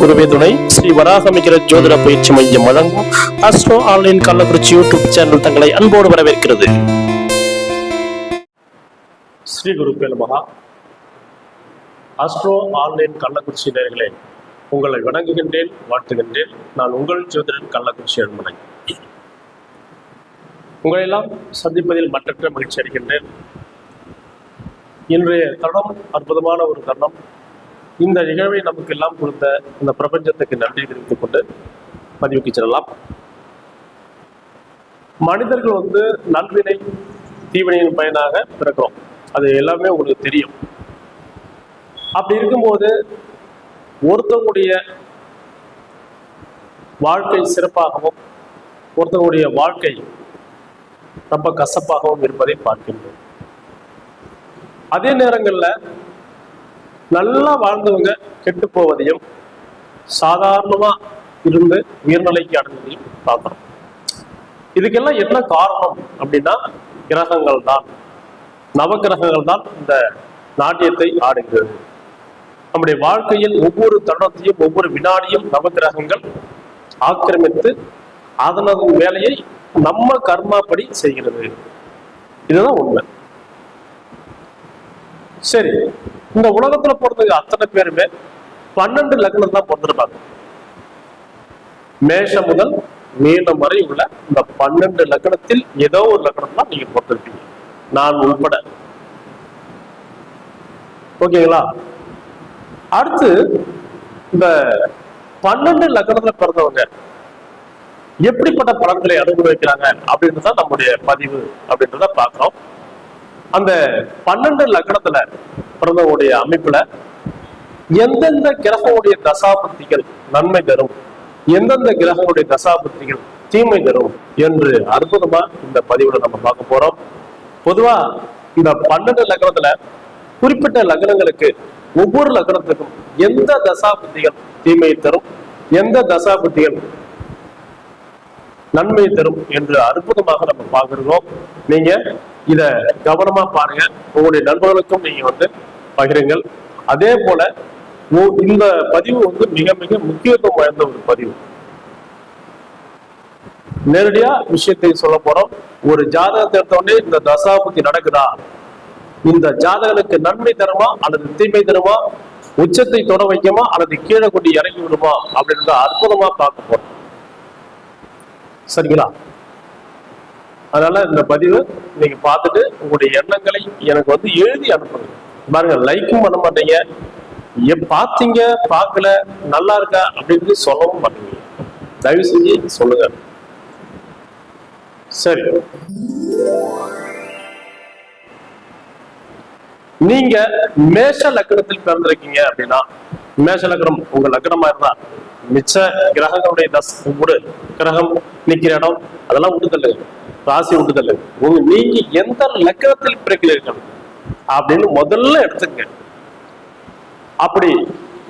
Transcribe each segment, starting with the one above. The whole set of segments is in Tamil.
குருவே துணை. ஸ்ரீ வராகமிகிற ஜோதிட பயிற்சி மையம் வழங்கும் astro online Kallakurichi YouTube channel தங்களை அன்போடு வரவேற்கிறது. ஸ்ரீ குரு நமகா அஸ்ட்ரோ ஆன்லைன் கள்ளக்குறிச்சி நேர்களே உங்களை வணங்குகின்றேன் வாழ்த்துகின்றேன். நான் உங்கள் ஜோதிடன் கள்ளக்குறிச்சி அன்பனை உங்களெல்லாம் சந்திப்பதில் மற்றற்ற மகிழ்ச்சி அடைகின்றேன் இன்றைய தருணம் அற்புதமான ஒரு தருணம். இந்த நிகழ்வை நமக்கு எல்லாம் கொடுத்த இந்த பிரபஞ்சத்துக்கு நன்றி தெரிவித்துக் கொண்டு பதிவுக்கு செல்லலாம். மனிதர்கள் வந்து நல்வினை தீவினையின் பயனாக பிறக்கிறோம். அது எல்லாமே உங்களுக்கு தெரியும். அப்படி இருக்கும்போது ஒருத்தவங்களுடைய வாழ்க்கை சிறப்பாகவும் ஒருத்தவங்களுடைய வாழ்க்கை ரொம்ப கசப்பாகவும் இருப்பதை பார்க்கின்றோம். அதே நேரங்களில் நல்லா வாழ்ந்தவங்க கெட்டு போவதையும் சாதாரணமா இருந்து உயர்நிலைக்கு அடைந்ததையும் பார்க்கிறோம். இதுக்கெல்லாம் என்ன காரணம் அப்படின்னா கிரகங்கள் தான். நவகிரகங்கள் தான் இந்த நாட்டியத்தை ஆடுகிறது நம்முடைய வாழ்க்கையில் ஒவ்வொரு தருணத்தையும் ஒவ்வொரு வினாடியும் நவகிரகங்கள் ஆக்கிரமித்து அதனது வேலையை நம்ம கர்மாப்படி செய்கிறது. இதுதான் உண்மை. சரி இந்த உலகத்துல பிறந்தவங்க அத்தனை பேருமே பன்னெண்டு லக்னம் தான் பிறந்திருப்பாங்க. மேஷம் முதல் மீனம் வரை உள்ள இந்த பன்னெண்டு லக்னத்தில் ஏதோ ஒரு லக்னம் தான் நீங்க பிறந்திருப்பீங்க. நான் உள்பட. ஓகேங்களா? அடுத்து இந்த பன்னெண்டு லக்னத்துல பிறந்தவங்க எப்படிப்பட்ட பலன்களை அனுபவிக்கிறாங்க அப்படின்றத நம்முடைய பதிவு அப்படின்றத பார்க்கிறோம். அந்த பன்னெண்டு லக்னத்துல பிறந்தவங்களுடைய அமைப்புல எந்தெந்த கிரகங்களுடைய தசாபக்திகள் நன்மை தரும்? எந்தெந்த கிரகங்களுடைய தசாபக்திகள் தீமை தரும்? என்று அற்புதமா இந்த பதிவுல நம்ம பார்க்க போறோம். பொதுவா இந்த பன்னெண்டு லக்னத்துல குறிப்பிட்ட லக்னங்களுக்கு ஒவ்வொரு லக்னத்துக்கும் எந்த தசாபுத்திகள் தீமையை தரும்? எந்த தசாபுத்திகள் நன்மை தரும்? என்று அற்புதமாக நம்ம பார்க்கிறோம். நீங்க இத கவனமா பாருங்க. உங்களுடைய நண்பர்களுக்கும் நீங்க வந்து பகிருங்கள். அதே போல இந்த பதிவு வந்து மிக மிக முக்கியத்துவம் வாய்ந்த ஒரு பதிவு. நேரடியா விஷயத்தை சொல்ல போறோம். ஒரு ஜாதகத்தை எடுத்தோடனே இந்த தசாபுத்தி நடக்குதா? இந்த ஜாதகனுக்கு நன்மை தருமா? அல்லது தீமை தருமா? உச்சத்தை தொட வைக்குமா? அல்லது கீழே கொண்டு இறங்கி விடுமா? அப்படின்றத அற்புதமா பார்க்க போறோம். சரிங்களா? அதனால இந்த பதிவு நீங்க பார்த்துட்டு உங்களுடைய எண்ணங்களை எனக்கு வந்து எழுதி அனுப்புங்க. பாருங்க லைக்கும் பண்ண மாட்டீங்க. எ- பார்த்தீங்க பார்க்கல நல்லா இருக்கா அப்படின்னு சொல்லவும் மாட்டீங்க. தயவு செஞ்சு சொல்லுங்க. சரி. நீங்க மேஷ லக்னத்தில் பிறந்திருக்கீங்க அப்படின்னா மேஷ லக்னம் உங்க லக்னமா இருந்தா மிச்ச கிரகங்களுடைய தஸ் கிரகம் நிக்கிற இடம் அதெல்லாம் விட்டுதல்லு ராசி விட்டுதல்லு உங்க நீங்க எந்த லக்கணத்தில் பிறக்கிறீர்கள் அப்படின்னு முதல்ல எடுத்துங்க அப்படி.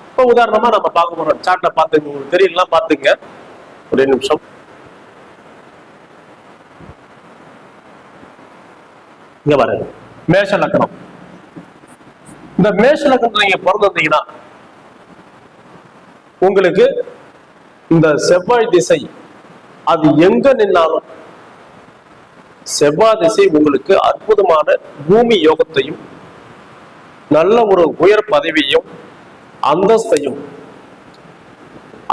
இப்ப உதாரணமா நம்ம பார்க்க போறோம் சாட்டை பார்த்துங்க உங்களுக்கு தெரியல பாத்துங்க ஒரே நிமிஷம். இங்க பாருங்க மேஷ லக்கணம். இந்த மேஷ லக்னத்துல நீங்க பிறந்திருந்தீங்கன்னா உங்களுக்கு இந்த செவ்வாய் திசை அது எங்க நின்னாலும் செவ்வாய் திசை உங்களுக்கு அற்புதமான பூமி யோகத்தையும் நல்ல ஒரு உயர் பதவியும் அந்தஸ்தையும்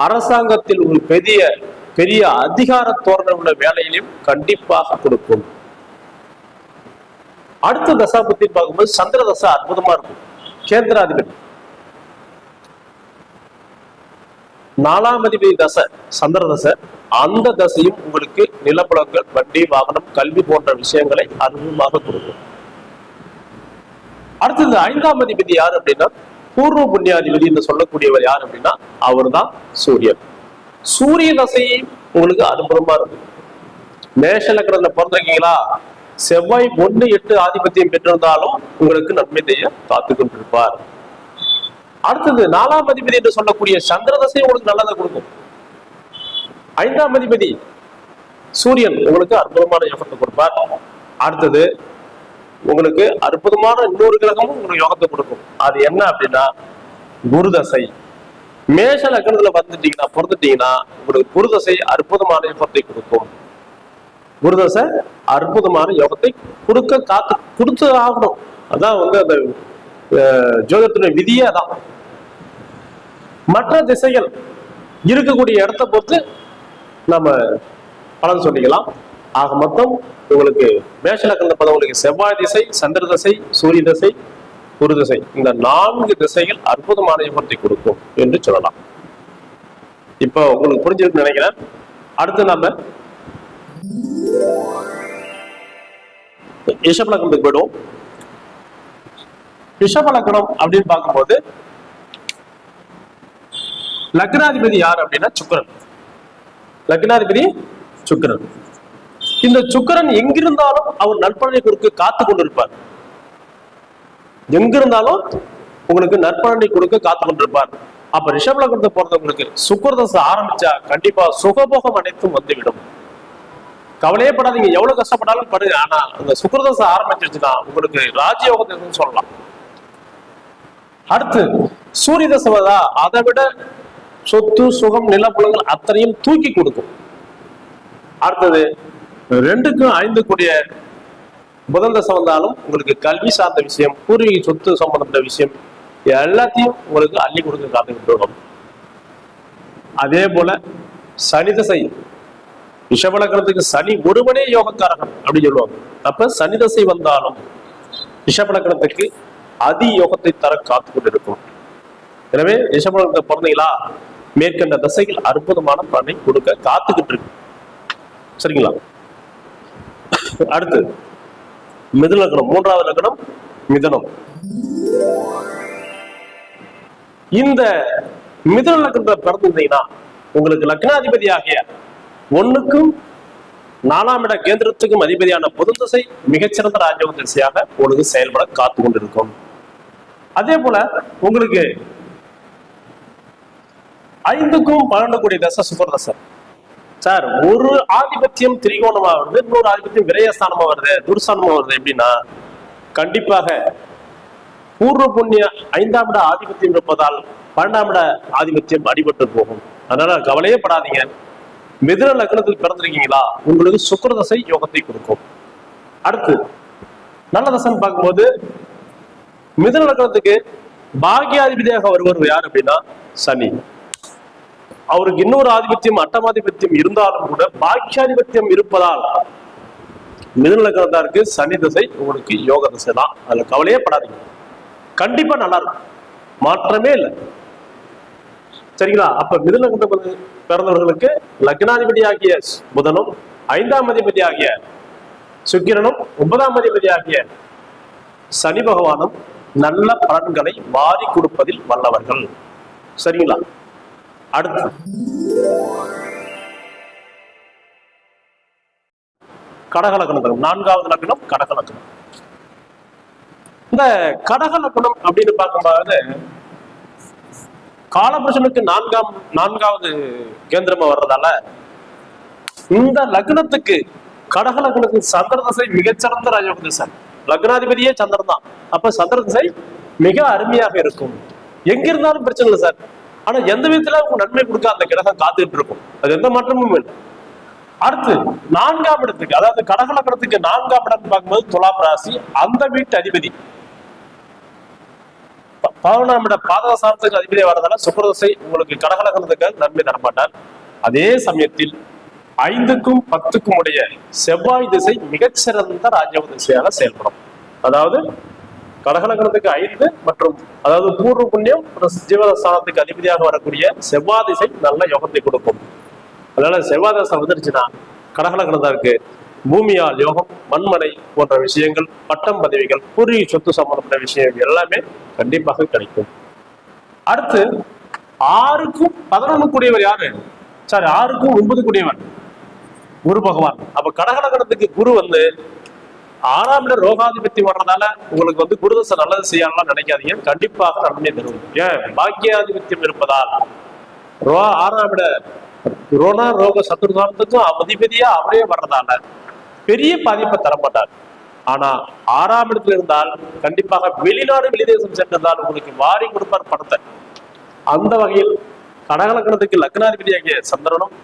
அரசாங்கத்தில் ஒரு பெரிய பெரிய அதிகார தோரணை உள்ள வேலையிலும் கண்டிப்பாக கொடுக்கும். அடுத்த தசாபத்தின் பார்க்கும்போது சந்திர தசா அற்புதமா இருக்கும். கேந்திராதிபதி. நாலாம் அதிபதி தசை சந்திர தசை அந்த தசையும் உங்களுக்கு நிலப்பழங்கள் வண்டி வாகனம் கல்வி போன்ற விஷயங்களை அனுபவமாக கொடுக்கும். அடுத்தது ஐந்தாம் அதிபதி யார் அப்படின்னா பூர்வ புண்ணியாதிபதி என்று சொல்லக்கூடியவர் யார் அப்படின்னா அவர்தான் சூரியன். சூரிய தசையும் உங்களுக்கு அனுபவமா இருக்கும். மேஷ லக்னத்துல பிறந்திருக்கீங்களா? செவ்வாய் ஒண்ணு எட்டு ஆதிபத்தியம் பெற்றிருந்தாலும் உங்களுக்கு நன்மை செய்ய காத்துக்கொண்டிருப்பார். அடுத்தது நாலாம் அதிபதி என்று சொல்லக்கூடிய சந்திர தசை உங்களுக்கு நல்லதை கொடுக்கும். ஐந்தாம் அதிபதி சூரியன் உங்களுக்கு அற்புதமான யோகத்தை கொடுப்பார். அடுத்தது உங்களுக்கு அற்புதமான இன்னொரு கிரகமும் உங்களுக்கு யோகத்தை கொடுக்கும். அது என்ன அப்படின்னா குருதசை மேஷ லக்னத்துல வந்துட்டீங்கன்னா பிறந்துட்டீங்கன்னா உங்களுக்கு குருதசை அற்புதமான யோகத்தை கொடுக்கும். குருதசை அற்புதமான யோகத்தை கொடுக்க காத்து கொடுத்து ஆகணும். அதான் வந்து அந்த ஜோதத்துடைய விதியே அதான். மற்ற திசைகள் இருக்கக்கூடிய இடத்தை பொறுத்து நம்ம பலன் சொல்லிக்கலாம். ஆக மொத்தம் உங்களுக்கு மேஷலக்கண பதம் உங்களுக்கு செவ்வாய் திசை சந்திர திசை சூரிய திசை குரு திசை. இந்த நான்கு திசைகள் அற்புதமான யுகத்தை கொடுக்கும் என்று சொல்லலாம். இப்போ உங்களுக்கு புரிஞ்சிருக்குன்னு நினைக்கிறேன். அடுத்து நம்ம ரிஷபலக்கணத்துக்கு போயிடுவோம். ரிஷபலக்கணம் அப்படின்னு பார்க்கும்போது லக்னாதிபதி யார் அப்படின்னா சுக்கிரன். லக்னாதிபதி சுக்கிரன். இந்த சுக்கிரன் எங்கிருந்தாலும் அவர் நற்பலனை கொடுக்க காத்து கொண்டிருப்பார். எங்கிருந்தாலும் உங்களுக்கு நற்பலனை கொடுக்க காத்து கொண்டிருப்பார். அப்ப ரிஷப் லக்னத்தை பொறுத்தவங்களுக்கு சுக்கரதசை ஆரம்பிச்சா கண்டிப்பா சுகபோகம் அனைத்தும் வந்துவிடும். கவலையே படாதீங்க. எவ்வளவு கஷ்டப்பட்டாலும் படுங்க. ஆனா அந்த சுக்கரதசை ஆரம்பிச்சிருச்சுன்னா உங்களுக்கு ராஜயோகத்தை சொல்லலாம். அடுத்து சூரிய தசவதா அதை விட சொத்து சுகம் நிலப்புலங்கள் அத்தனையும் தூக்கி கொடுக்கும். அடுத்தது ரெண்டுக்கும் ஐந்து கூடிய புதன் தசை வந்தாலும் உங்களுக்கு கல்வி சார்ந்த விஷயம் பூர்வீக சொத்து சம்பந்தப்பட்ட விஷயம் எல்லாத்தையும் உங்களுக்கு அள்ளி கொடுக்க காத்துக்கிட்டு வரும். அதே போல சனி தசை ரிஷபலக்கணத்துக்கு சனி ஒருவனே யோகக்காரகன் அப்படின்னு சொல்லுவாங்க. அப்ப சனி தசை வந்தாலும் ரிஷபலக்கணத்துக்கு அதி யோகத்தை தர காத்து கொண்டிருக்கும் எனவே ரிஷபலக்கணத்தை பிறந்தீங்களா மேற்கண்ட தசைகள் அற்புதமான பலனை கொடுக்க காத்துக்கிட்டு இருக்கு சரிங்களா? அடுத்து மிதுன லக்னம் மூன்றாவது லக்னம் மிதனம். இந்த மிதுன லக்னத்தை பிறந்திருந்தீங்கன்னா உங்களுக்கு லக்னாதிபதி ஆகிய ஒண்ணுக்கும் நாலாம் இட கேந்திரத்துக்கும் அதிபதியான புதன் திசை மிகச்சிறந்த ராஜயோக திசையாக உங்களுக்கு செயல்பட காத்து கொண்டிருக்கும் அதே போல உங்களுக்கு ஐந்துக்கும் பன்னெண்டு கோடி தசை சுபர் தசை சார் ஒரு ஆதிபத்தியம் திரிகோணமா வருது இன்னொரு ஆதிபத்தியம் விரயஸ்தானமா வருது துர்ஸ்தானமா வருது எப்படின்னா கண்டிப்பாக பூர்வ புண்ணிய ஐந்தாம் இட ஆதிபத்தியம் இருப்பதால் பன்னெண்டாம் இட ஆதிபத்தியம் அடிபட்டு போகும். அதனால கவலையே படாதீங்க. மிதுன லக்னத்தில் பிறந்திருக்கீங்களா? உங்களுக்கு சுக்கரதசை யோகத்தை கொடுக்கும். அடுத்து நல்ல தசைன்னு பார்க்கும்போது மிதுன லக்னத்துக்கு பாக்கியாதிபதியாக வருவர் யார் அப்படின்னா? சனி. அவருக்கு இன்னொரு ஆதிபத்தியம் அட்டமாதிபத்தியம் இருந்தாலும் கூட பாக்கியாதிபத்தியம் இருப்பதால் மிதுன லக்னத்தாருக்கு சனி திசை உங்களுக்கு யோக திசை தான். அதுல கவலையே படாதீங்க. கண்டிப்பா நல்லா இருக்கும். மாற்றமே இல்லை. சரிங்களா? அப்ப மிதுன லக்னத்தை பிறந்தவர்களுக்கு லக்னாதிபதி ஆகிய புதனும் ஐந்தாம் அதிபதி ஆகிய சுக்கிரனும் ஒன்பதாம் அதிபதி ஆகிய சனி பகவானும் நல்ல பலன்களை வாரி கொடுப்பதில் வல்லவர்கள். சரிங்களா? அடுத்து. கடகலக்கணம் நான்காவது லக்கணம் கடகலக்கணம் இந்த கடகலக்கணம் அப்படின்னு பார்க்கும்போது காலபுருஷனுக்கு நான்காம் நான்காவது கேந்திரமா வர்றதால இந்த லக்னத்துக்கு கடக சந்திர தசை மிகச்சிறந்த ராஜயோக லக்னாதிபதியே சந்திரன் தான். அப்ப சந்திர திசை மிக அருமையாக இருக்கும். எங்க இருந்தாலும் பிரச்சனை இல்லை சார். ஆனா எந்த விதத்துல உங்க நன்மை கொடுக்க அந்த கிரகம் காத்துக்கிட்டு இருக்கும்? அது எந்த மாற்றமும் இல்லை. அடுத்து நான்காம் இடத்துக்கு அதாவது கடகலக்கணத்துக்கு நான்காம் இடம் பார்க்கும்போது துலாம் ராசி அந்த வீட்டு அதிபதி. ப- பதினொன்றாம் இட பாதக சாரத்துக்கு வரதால சுக்கரதசை உங்களுக்கு கடகலகனத்துக்கு நன்மை தரமாட்டார். அதே சமயத்தில் ஐந்துக்கும் பத்துக்கும் உடைய செவ்வாய் திசை மிகச்சிறந்த ராஜவ திசையாக செயல்படும். அதாவது கடகலகனத்துக்கு ஐந்து மற்றும் அதாவது பூர்வ புண்ணியம் மற்றும் அதிபதியாக வரக்கூடிய செவ்வாய் திசை நல்ல யோகத்தை கொடுக்கும். அதனால செவ்வாய் தசை வந்துருச்சுன்னா கடகலகனத்தாருக்கு பூமியால் யோகம் மண்மனை போன்ற விஷயங்கள் பட்டம் பதவிகள் பூர்வீக சொத்து சம்பந்தப்பட்ட விஷயம் எல்லாமே கண்டிப்பாக கிடைக்கும். அடுத்து ஆறுக்கும் பதினொன்று கூடியவர் யாரு? சாரி ஆறுக்கும் ஒன்பது கூடியவர் குரு பகவான். அப்ப கடகலகணத்துக்கு குரு வந்து ஆறாம் இட ரோகாதிபத்தி வர்றதால உங்களுக்கு வந்து குருதசை நல்லது செய்யலாம் நினைக்காதீங்க. கண்டிப்பாக நன்மை தரும் ஏன்? பாக்கியாதிபத்தியம் இருப்பதால். ரோ ஆறாம் இட ரோனா ரோக சத்துருதானத்துக்கும் அதிபதியா அவரே வர்றதால பெரிய பாதிப்பை தர மாட்டார் ஆனா ஆறாம் இடத்துல இருந்தால் கண்டிப்பாக வெளிநாடு வெளிதேசம் சென்றதால் உங்களுக்கு வாரி கொடுப்பார் பணத்தை. அந்த வகையில் கடகலக்கணத்துக்கு லக்னாதிபதியாகிய சந்திரனும்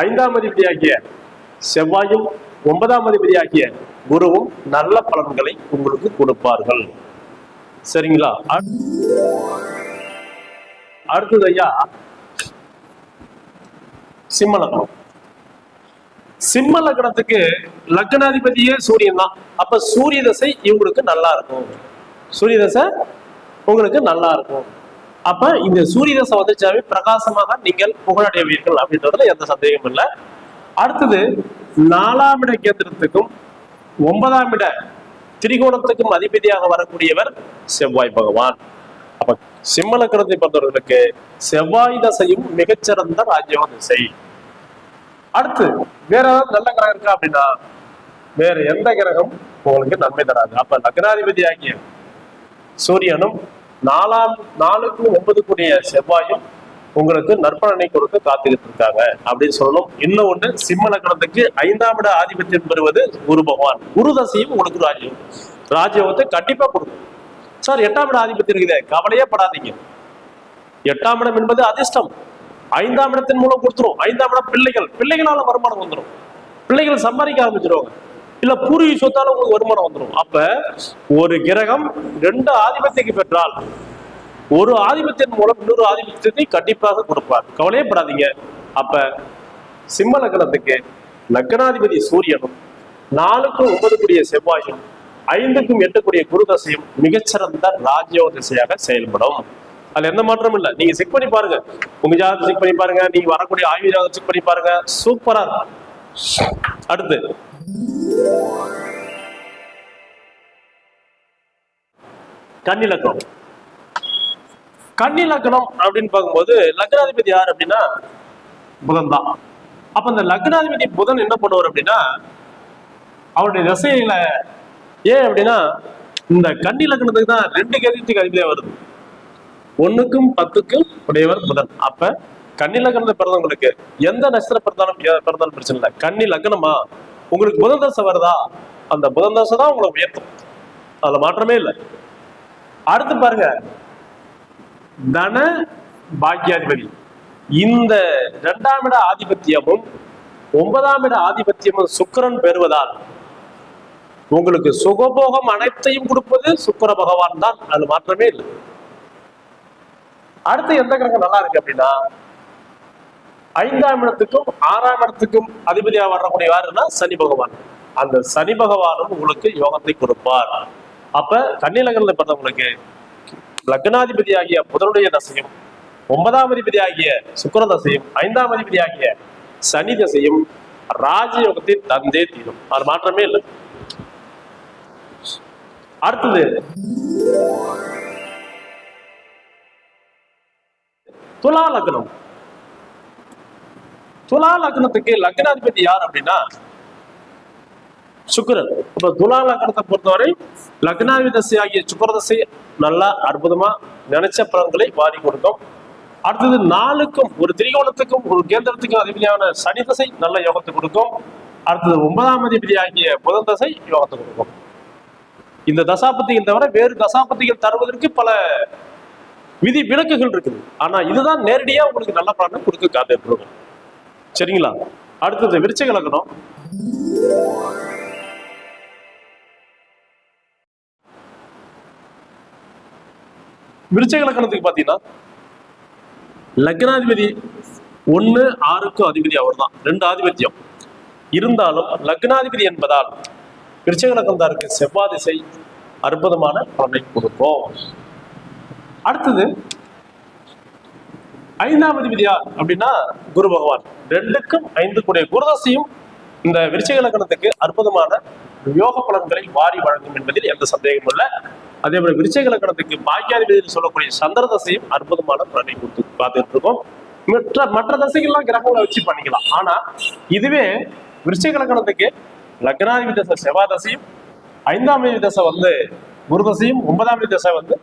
ஐந்தாம் அதிபதியாகிய செவ்வாயும் ஒன்பதாம் அதிபதியாகிய குருவும் நல்ல பலன்களை உங்களுக்கு கொடுப்பார்கள். சரிங்களா? அடுத்தது ஐயா சிம்ம லக்னம். சிம்ம லக்னத்துக்கு லக்னாதிபதியே சூரியன் தான். அப்ப சூரிய தசை இவங்களுக்கு நல்லா இருக்கும். சூரிய தசை உங்களுக்கு நல்லா இருக்கும். அப்ப இந்த சூரிய தசை வந்துச்சாவே பிரகாசமாக நீங்கள் புகழடைவீர்கள் அப்படின்றதுல எந்த சந்தேகமும் இல்லை. அடுத்தது நாலாம் இட கேந்திரத்துக்கும் ஒன்பதாம் இட திரிகோணத்துக்கும் அதிபதியாக வரக்கூடியவர் செவ்வாய் பகவான். அப்ப சிம்மல லக்னத்தை பொறுத்தவர்களுக்கு செவ்வாய் தசையும் மிகச்சிறந்த ராஜ்யோக திசை. அடுத்து வேற ஏதாவது நல்ல கிரகம் இருக்கா அப்படின்னா வேற எந்த கிரகம் உங்களுக்கு நன்மை தராது. அப்ப லக்னாதிபதி ஆகிய சூரியனும் நாலாம் நாலுக்கு ஒன்பதுக்குரிய கூடிய செவ்வாயும் உங்களுக்கு நற்பலனை கொடுக்க காத்துக்கிட்டு இருக்காங்க. அப்படின்னு சொல்லணும். இன்னும் ஒண்ணு சிம்ம லக்னத்துக்கு ஐந்தாம் இட ஆதிபத்தியம் பெறுவது குரு பகவான். குரு தசையும் உங்களுக்கு ராஜ்யம் ராஜ்யத்தை கண்டிப்பா கொடுக்கும். சார் எட்டாம் இட ஆதிபத்தியம் இருக்குதே. கவலையே படாதீங்க. எட்டாம் இடம் என்பது அதிர்ஷ்டம். ஐந்தாம் இடத்தின் மூலம் கொடுத்துரும். ஐந்தாம் இடம் பிள்ளைகள். பிள்ளைகளால வருமானம் வந்துடும் பிள்ளைகள் சம்பாதிக்க ஆரம்பிச்சிருவாங்க. இல்ல பூர்வீக சொத்தால உங்களுக்கு வருமானம் வந்துடும் அப்ப ஒரு கிரகம் ரெண்டு ஆதிபத்தியக்கு பெற்றால் ஒரு ஆதிபத்தியத்தின் மூலம் இன்னொரு ஆதிபத்தியத்தை கண்டிப்பாக கொடுப்பார். கவலையே படாதீங்க. அப்ப சிம்ம லக்னத்துக்கு லக்னாதிபதி சூரியனும் நாலுக்கும் ஒன்பது கூடிய செவ்வாயும் ஐந்துக்கும் எட்டக்கூடிய குரு தசையும் மிகச்சிறந்த ராஜ்யோக திசையாக செயல்படும். அதுல எந்த மாற்றமும் இல்லை. நீங்க செக் பண்ணி பாருங்க. உங்க ஜாதகத்தை செக் பண்ணி பாருங்க. நீங்க வரக்கூடிய ஆய்வு செக் பண்ணி பாருங்க. சூப்பரா அடுத்து கன்னிலக்கணம். கன்னிலக்கணம் அப்படின்னு பார்க்கும்போது லக்னாதிபதி யார் அப்படின்னா புதன் தான். அப்ப இந்த லக்னாதிபதி புதன் என்ன பண்ணுவார் அப்படின்னா அவருடைய திசையில ஏன் அப்படின்னா இந்த கன்னி லக்னத்துக்கு தான் ரெண்டு கதித்துக்கு அதிபதியா வருது. ஒண்ணுக்கும் பத்துக்கும் உடையவர் புதன். அப்ப கன்னி லக்னத்தை பிறந்தவங்களுக்கு எந்த நட்சத்திர பிறந்தாலும் பிறந்தாலும் பிரச்சனை இல்லை. கன்னி லக்னமா உங்களுக்கு புதன் தசை வருதா? அந்த புதன் தசை தான் உங்களை உயர்த்தும். அதுல மாற்றமே இல்லை. அடுத்து பாருங்க. தன பாக்கியாதிபதி. இந்த இரண்டாம் இட ஆதிபத்தியமும் ஒன்பதாம் இட ஆதிபத்தியமும் சுக்கரன் பெறுவதால் உங்களுக்கு சுகபோகம் அனைத்தையும் கொடுப்பது சுக்கர பகவான் தான். அது மாற்றமே இல்லை. அடுத்து எந்த கிரகம் நல்லா இருக்கு அப்படின்னா ஐந்தாம் இடத்துக்கும் ஆறாம் இடத்துக்கும் அதிபதியா வரக்கூடிய யாருன்னா சனி பகவான். அந்த சனி பகவானும் உங்களுக்கு யோகத்தை கொடுப்பார். அப்ப கன்னிலகன்ல பிறந்தவங்களுக்கு லக்னாதிபதி ஆகிய புதனுடைய தசையும் ஒன்பதாம் அதிபதி ஆகிய சுக்கர தசையும் ஐந்தாம் அதிபதி ஆகிய சனி தசையும் ராஜயோகத்தை தந்தே தீரும். அது மாற்றமே இல்லை. அடுத்தது துலா லக்னம். துலா லக்னத்துக்கு லக்னாதிபதி யார் அப்படின்னா? சுக்கரன். இப்ப துலா லக்னத்தை பொறுத்தவரை லக்னாதிபதி தசை ஆகிய சுக்கரதசை நல்லா அற்புதமா நினைச்ச பலன்களை வாரி கொடுக்கும். அடுத்தது நாளுக்கும் ஒரு திரிகோணத்துக்கும் ஒரு கேந்திரத்துக்கும் அதிபதியான சனி தசை நல்ல யோகத்தை கொடுக்கும். அடுத்தது ஒன்பதாம் அதிபதி ஆகிய புதன் தசை யோகத்தை கொடுக்கும். இந்த தசாபத்திகள் தவிர வேறு தசாபத்திகள் தருவதற்கு பல விதி விலக்குகள் இருக்குது. ஆனா இதுதான் நேரடியா உங்களுக்கு நல்ல பலனை கொடுக்க காத்துட்டு இருக்கும் சரிங்களா? அடுத்தது விருச்சக லக்னம். விருச்சக லக்னத்துக்கு பாத்தீங்கன்னா லக்னாதிபதி ஒண்ணு ஆறுக்கும் அதிபதி அவர் தான் ரெண்டு ஆதிபத்தியம். இருந்தாலும் லக்னாதிபதி என்பதால் விருச்சக லக்னத்தாருக்கு செவ்வாதிசை அற்புதமான பலனை கொடுக்கும். அடுத்தது ஐந்தாம் விதி யார் அப்படின்னா குரு பகவான். ரெண்டுக்கும் ஐந்து கூடிய குருதசையும் இந்த விருச்சிக லக்னத்துக்கு அற்புதமான யோக பலன்களை வாரி வழங்கும் என்பதில் எந்த சந்தேகமும் இல்லை. அதே போல விருச்சிக லக்னத்துக்கு பாக்கியாதிபதி சொல்லக்கூடிய சந்திர தசையும் அற்புதமான பலனை கொடுத்து பார்த்துட்டு இருக்கோம் மற்ற மற்ற தசைகள்லாம் கிரகங்களை வச்சு பண்ணிக்கலாம். ஆனா இதுவே விருச்சிக லக்னத்துக்கு லக்னாதிபதி தசை செவ்வாய் தசையும் ஐந்தாம் தசை வந்து குருதசையும் ஒன்பதாம் அதிபதி தசை வந்து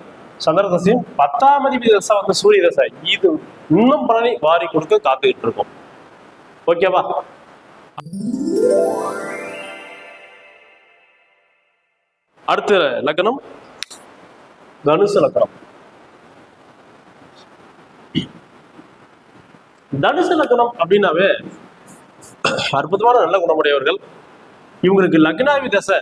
சந்திர தசையும் பத்தாம் அதிபதி தசை வந்து சூரிய தசை. இது இன்னும் பலனை வாரி கொடுக்க காத்துக்கிட்டு இருக்கும். ஓகேவா அடுத்த லக்னம் தனுசு லக்னம் தனுசு லக்னம் அப்படின்னாவே அற்புதமான நல்ல குணமுடையவர்கள். இவங்களுக்கு லக்னாவி தசை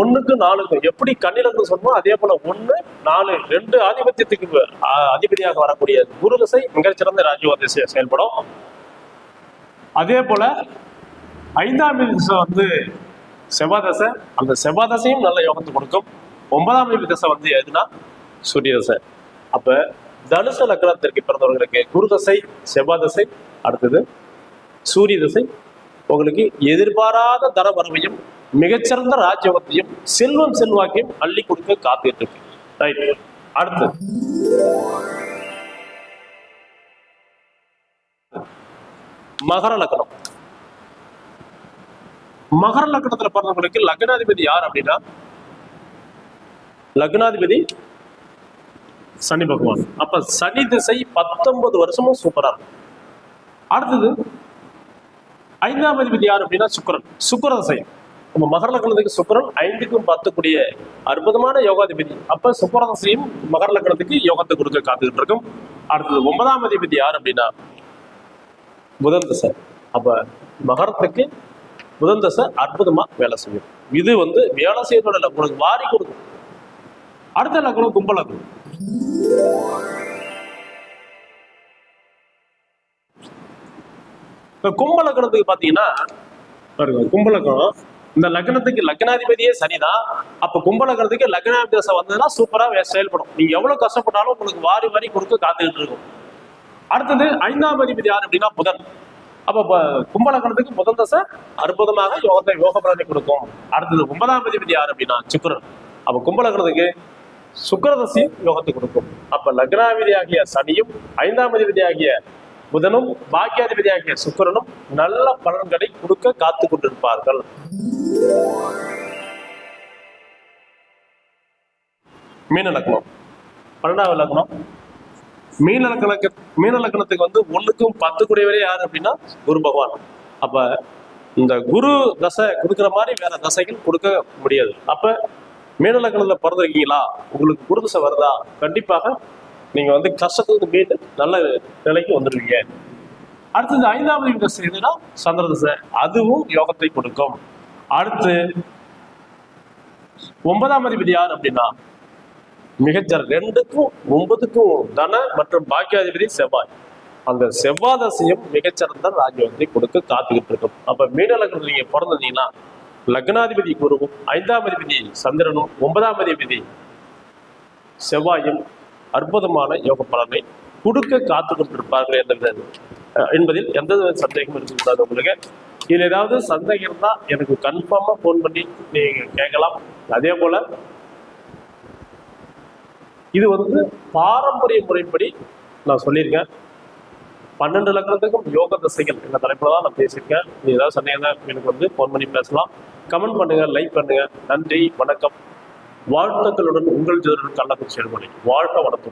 ஒண்ணுக்கு நாலுக்கும் எப்படி கண்ணிலிருந்து சொன்னோம் அதே போல ஒண்ணு நாலு ரெண்டு ஆதிபத்தியத்துக்கு அதிபதியாக வரக்கூடிய குரு தசை மிகச்சிறந்த ராஜயோக திசையை செயல்படும். அதே போல ஐந்தாம் திசை வந்து செவ்வாய் தசை அந்த செவ்வாய் தசையும் நல்ல யோகத்தை கொடுக்கும். ஒன்பதாம் தேதி தசை வந்து எதுனா? சூரிய தசை அப்ப தனுச லக்னத்திற்கு பிறந்தவர்களுக்கு குரு தசை செவ்வாய் தசை அடுத்தது சூரிய தசை உங்களுக்கு எதிர்பாராத தர வரவையும் மிகச்சிறந்த ராஜ்யோகத்தையும் செல்வம் செல்வாக்கையும் அள்ளி கொடுக்க காத்துட்டு இருக்கு. ரைட் அடுத்து. மகர லக்னம் மகர லக்னத்துல பிறந்தவங்களுக்கு லக்னாதிபதி யார் அப்படின்னா? லக்னாதிபதி சனி பகவான். அப்ப சனி திசை பத்தொன்பது வருஷமும் சூப்பரா இருக்கும். அடுத்தது ஐந்தாம் அதிபதி யார் அப்படின்னா சுக்கரன். சுக்கர திசை. நம்ம மகர லக்னத்துக்கு சுக்கரன் ஐந்துக்கும் பத்துக்கூடிய அற்புதமான யோகாதிபதி. அப்ப சுக்கரதசையும் மகர லக்னத்துக்கு யோகத்தை கொடுக்க காத்துக்கிட்டு இருக்கும். அடுத்தது ஒன்பதாம் அதிபதி யார் அப்படின்னா புதன் தசை. அப்ப மகரத்துக்கு புதன் தசை அற்புதமா வேலை செய்யும். இது வந்து வேலை செய்யறதோட இல்ல, உங்களுக்கு வாரி கொடுக்கும். அடுத்த லக்னம் கும்ப லக்னம் இப்ப கும்ப லக்னத்துக்கு பாத்தீங்கன்னா பாருங்க கும்ப லக்னம் இந்த லக்னத்துக்கு லக்னாதிபதியே சனிதான் அப்ப கும்ப லக்னத்துக்கு லக்னாதிபதி தசை வந்ததுன்னா சூப்பரா செயல்படும். நீங்க எவ்வளவு கஷ்டப்பட்டாலும் உங்களுக்கு வாரி வாரி கொடுத்து காத்துக்கிட்டு இருக்கும். அடுத்தது ஐந்தாம் அதிபதி யார் அப்படின்னா புதன். அப்ப ப- கும்ப லக்னத்துக்கு புதன் தசை அற்புதமாக யோகத்தை யோக பலனை கொடுக்கும். அடுத்தது ஒன்பதாம் அதிபதி யார் அப்படின்னா சுக்கரன். அப்ப கும்ப லக்னத்துக்கு யோகத்தை கொடுக்கும். அப்ப லக்னாதிபதி ஆகிய சனியும் ஐந்தாம் அதிபதி ஆகிய புதனும் பாக்கியாதிபதி ஆகிய சுக்கிரனும் நல்ல பலன்களை கொடுக்க காத்து கொண்டிருப்பார்கள். மீன லக்னம். பன்னெண்டாவது லக்னம். மீன லக்னக்கு மீன லக்னத்துக்கு வந்து ஒண்ணுக்கும் பத்து கூடியவரே யாரு அப்படின்னா குரு பகவான். அப்ப இந்த குரு தசை கொடுக்குற மாதிரி வேற தசைகள் கொடுக்க முடியாது. அப்ப மீன லக்னத்துல பிறந்திருக்கீங்களா? உங்களுக்கு குரு தசை வருதா? கண்டிப்பாக நீங்க வந்து கஷ்டத்துக்கு மீண்டு நல்ல நிலைக்கு வந்துடுவீங்க அடுத்தது ஐந்தாவது தசை எதுனா சந்திர அதுவும் யோகத்தை கொடுக்கும். அடுத்து ஒன்பதாம் அதிபதி யார் அப்படின்னா மிகச்சர் ரெண்டுக்கும் ஒன்பதுக்கும் தன மற்றும் பாக்கியாதிபதி செவ்வாய். அந்த செவ்வாய் தசையும் மிகச்சிறந்த ராஜ்யத்தை கொடுக்க காத்துக்கிட்டு இருக்கும். அப்ப மீன லக்னத்துல நீங்க பிறந்தீங்கன்னா லக்னாதிபதி குருவும் ஐந்தாம் அதிபதி சந்திரனும் ஒன்பதாம் அதிபதி செவ்வாயும் அற்புதமான யோக பலனை கொடுக்க காத்து கொண்டிருப்பார்கள் என்ற என்பதில் எந்த சந்தேகமும் இருக்கக்கூடாது உங்களுக்கு. இதுல ஏதாவது சந்தேகம் இருந்தா எனக்கு கன்ஃபார்மா ஃபோன் பண்ணி நீங்க கேட்கலாம். அதே போல இது வந்து பாரம்பரிய முறைப்படி நான் சொல்லியிருக்கேன். பன்னெண்டு லக்னத்துக்கும் யோக திசைகள் இந்த தலைப்புல தான் நான் பேசியிருக்கேன். நீ ஏதாவது சந்தேகம் எனக்கு வந்து ஃபோன் பண்ணி பேசலாம். கமெண்ட் பண்ணுங்க லைக் பண்ணுங்க. நன்றி வணக்கம். வாழ்த்துக்களுடன் உங்கள் ஜோதிடன் கள்ளக்குறிச்சி வாழ்த்த வளத்துடன்.